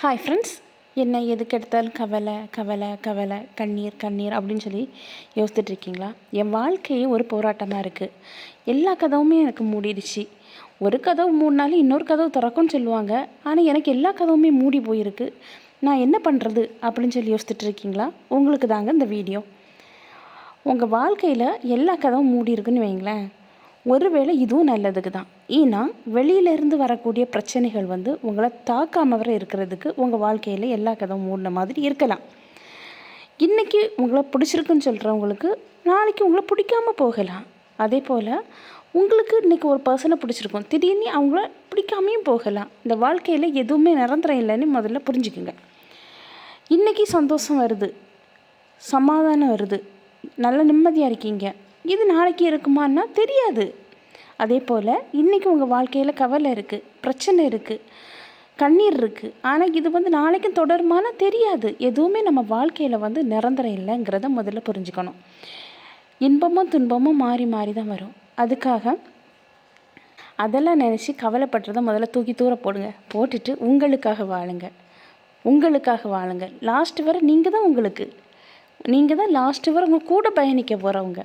Hi friends என்ன எதுக்கு எடுத்தாலும் கவலை கவலை கவலை கண்ணீர் கண்ணீர் அப்படின்னு சொல்லி யோசிச்சுட்டு இருக்கீங்களா? என் வாழ்க்கையே ஒரு போராட்டமாக இருக்குது எல்லா கதவுமே எனக்கு மூடிடுச்சு. ஒரு கதவு மூடினாலும் இன்னொரு கதவு திறக்கும்னு சொல்லுவாங்க. ஆனால் எனக்கு எல்லா கதவுமே மூடி போயிருக்கு. நான் என்ன பண்ணுறது அப்படின்னு சொல்லி யோசிச்சுட்டு இருக்கீங்களா? உங்களுக்கு தாங்க இந்த வீடியோ. உங்கள் வாழ்க்கையில் எல்லா கதவும் மூடி இருக்குன்னு வைங்களேன். ஒருவேளை இதுவும் நல்லதுக்கு தான் ஏன்னா வெளியிலேருந்து வரக்கூடிய பிரச்சனைகள் வந்து உங்களை தாக்காமல் வர இருக்கிறதுக்கு உங்கள் வாழ்க்கையில் எல்லா கதவும் மூடின மாதிரி இருக்கலாம். இன்றைக்கி உங்களை பிடிச்சிருக்குன்னு சொல்கிறவங்களுக்கு நாளைக்கு உங்களை பிடிக்காம போகலாம். அதே போல் உங்களுக்கு இன்றைக்கி ஒரு பர்சனை பிடிச்சிருக்கும். திடீர்னு அவங்கள பிடிக்காமையும் போகலாம். இந்த வாழ்க்கையில் எதுவுமே நிரந்தரம் இல்லைன்னு முதல்ல புரிஞ்சுக்குங்க. இன்றைக்கி சந்தோஷம் வருது. சமாதானம் வருது. நல்ல நிம்மதியாக இருக்கீங்க. இது நாளைக்கு இருக்குமான்னா தெரியாது. அதே போல் இன்றைக்கி உங்கள் வாழ்க்கையில் கவலை இருக்குது பிரச்சனை இருக்குது கண்ணீர் இருக்குது ஆனால் இது வந்து நாளைக்கும் தொடருமானா தெரியாது. எதுவுமே நம்ம வாழ்க்கையில் வந்து நிரந்தரம் இல்லைங்கிறத முதல்ல புரிஞ்சுக்கணும். இன்பமும் துன்பமும் மாறி மாறி தான் வரும். அதுக்காக அதெல்லாம் நினச்சி கவலைப்படுறத முதல்ல தூக்கி தூர போடுங்க. போட்டுட்டு உங்களுக்காக வாழுங்க. உங்களுக்காக வாழுங்க. லாஸ்ட் வரை நீங்கள் தான் உங்களுக்கு. நீங்கள் தான் லாஸ்ட்டு வரை உங்கள் கூட பயணிக்க போகிறவங்க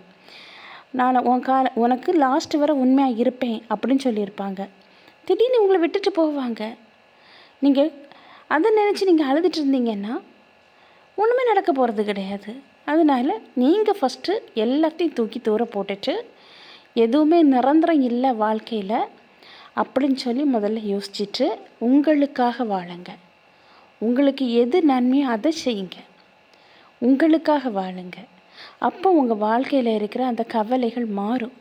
நான் உன் கால உனக்கு லாஸ்ட்டு வரை உண்மையாக இருப்பேன் அப்படின்னு சொல்லியிருப்பாங்க. திடீர்னு உங்களை விட்டுட்டு போவாங்க. நீங்கள் அதை நினச்சி நீங்கள் அழுதுட்டு இருந்தீங்கன்னா ஒன்றுமே நடக்க போகிறது கிடையாது. அதனால் நீங்கள் ஃபஸ்ட்டு எல்லாத்தையும் தூக்கி தூர போட்டுட்டு எதுவுமே நிரந்தரம் இல்லை வாழ்க்கையில் அப்படின்னு சொல்லி முதல்ல யோசிச்சுட்டு உங்களுக்காக வாழுங்க. உங்களுக்கு எது நன்மையோ அதை செய்யுங்க. உங்களுக்காக வாழுங்க. அப்போ உங்கள் வாழ்க்கையில் இருக்கிற அந்த கவலைகள் மாறும்.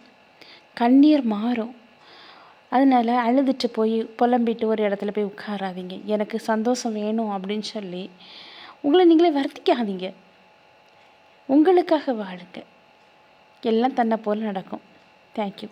கண்ணீர் மாறும். அதனால் அழுதுட்டு போய் புலம்பிட்டு ஒரு இடத்துல போய் உட்காராதீங்க. எனக்கு சந்தோஷம் வேணும் அப்படின்னு சொல்லி உங்களை நீங்களே வருத்திக்காதீங்க. உங்களுக்காக வாழுங்க. எல்லாம் தன்னை போல் நடக்கும். தேங்க்யூ